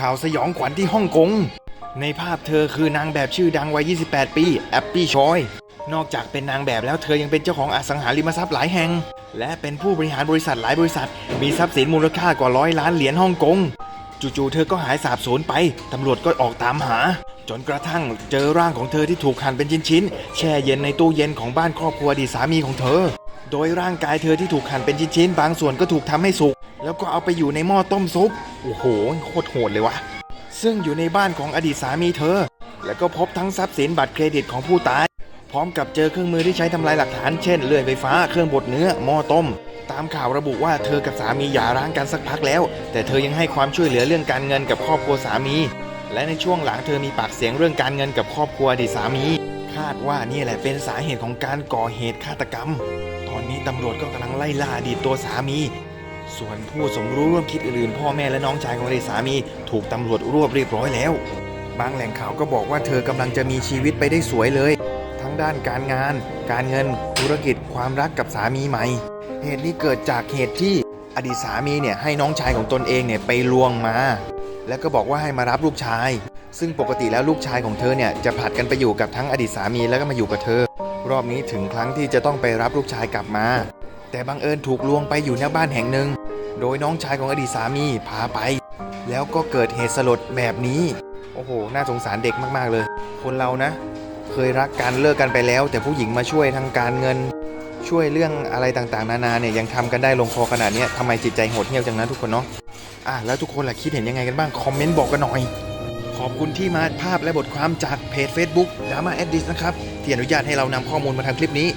ข่าวสยองขวัญที่ฮ่องกง ในภาพเธอคือนางแบบชื่อดังวัย 28 ปี แอปปี้ชอย นอกจากเป็นนางแบบแล้วเธอยังเป็นเจ้าของอสังหาริมทรัพย์หลายแห่ง และเป็นผู้บริหารบริษัทหลายบริษัท มีทรัพย์สินมูลค่ากว่าร้อยล้านเหรียญฮ่องกง จู่ๆเธอก็หายสาบสูญไป ตำรวจก็ออกตามหา จนกระทั่งเจอร่างของเธอที่ถูกหั่นเป็นชิ้นๆ แช่เย็นในตู้เย็นของบ้านครอบครัวอดีตสามีของเธอ โดยร่างกายเธอที่ถูกหั่นเป็นชิ้นๆ บางส่วนก็ถูกทำให้สุก แล้วก็เอาไปอยู่ในหม้อต้มซุป โอ้โห โคตรโหดเลยวะ ซึ่งอยู่ในบ้านของอดีตสามีเธอ แล้วก็พบทั้งทรัพย์สินบัตรเครดิตของผู้ตาย พร้อมกับเจอเครื่องมือที่ใช้ทำลายหลักฐาน เช่น เลื่อยไฟฟ้า เครื่องบดเนื้อ หม้อต้ม ตามข่าวระบุว่าเธอกับสามีหย่าร้างกันสักพักแล้ว แต่เธอยังให้ความช่วยเหลือเรื่องการเงินกับครอบครัวสามี และในช่วงหลังเธอมีปากเสียงเรื่องการเงินกับครอบครัวอดีตสามี คาดว่านี่แหละเป็นสาเหตุของการก่อเหตุฆาตกรรม ตอนนี้ตำรวจก็กำลังไล่ล่าอดีตตัวสามี ส่วนผู้สมรู้ร่วมคิดอื่นๆ พ่อแม่และน้องชายของอดีตสามีถูกตำรวจรวบเรียบร้อยแล้ว บางแหล่งข่าวก็บอกว่าเธอกำลังจะมีชีวิตไปได้สวยเลย ทั้งด้านการงาน การเงิน ธุรกิจ ความรักกับสามีใหม่ เหตุนี้เกิดจากเหตุที่อดีตสามีเนี่ยให้น้องชายของตนเองเนี่ยไปลวงมา แล้วก็บอกว่าให้มารับลูกชาย ซึ่งปกติแล้วลูกชายของเธอเนี่ยจะผลัดกันไปอยู่กับทั้งอดีตสามีแล้วก็มาอยู่กับเธอ รอบนี้ถึงครั้งที่จะต้องไปรับลูกชายกลับมา แต่บังเอิญถูกลวงไปอยู่หน้าบ้านแห่งหนึ่ง โดยน้องชายของอดีตสามีพาไป แล้วก็เกิดเหตุสลดแบบนี้ โอ้โห น่าสงสารเด็กมากๆเลย คนเรานะ เคยรักกันเลิกกันไปแล้ว แต่ผู้หญิงมาช่วยทางการเงิน ช่วยเรื่องอะไรต่างๆ นานาเนี่ยยังทำกันได้ลงคอขนาดนี้ทำไมจิตใจโหดเหี้ยมจังนะทุกคนเนาะอะแล้วทุกคนล่ะคิดเห็นยังไงกันบ้างคอมเมนต์บอกกันหน่อยขอบคุณที่มาภาพและบทความจากเพจ Facebook Drama Edit นะครับ ที่อนุญาตให้เรานำข้อมูลมาทำคลิปนี้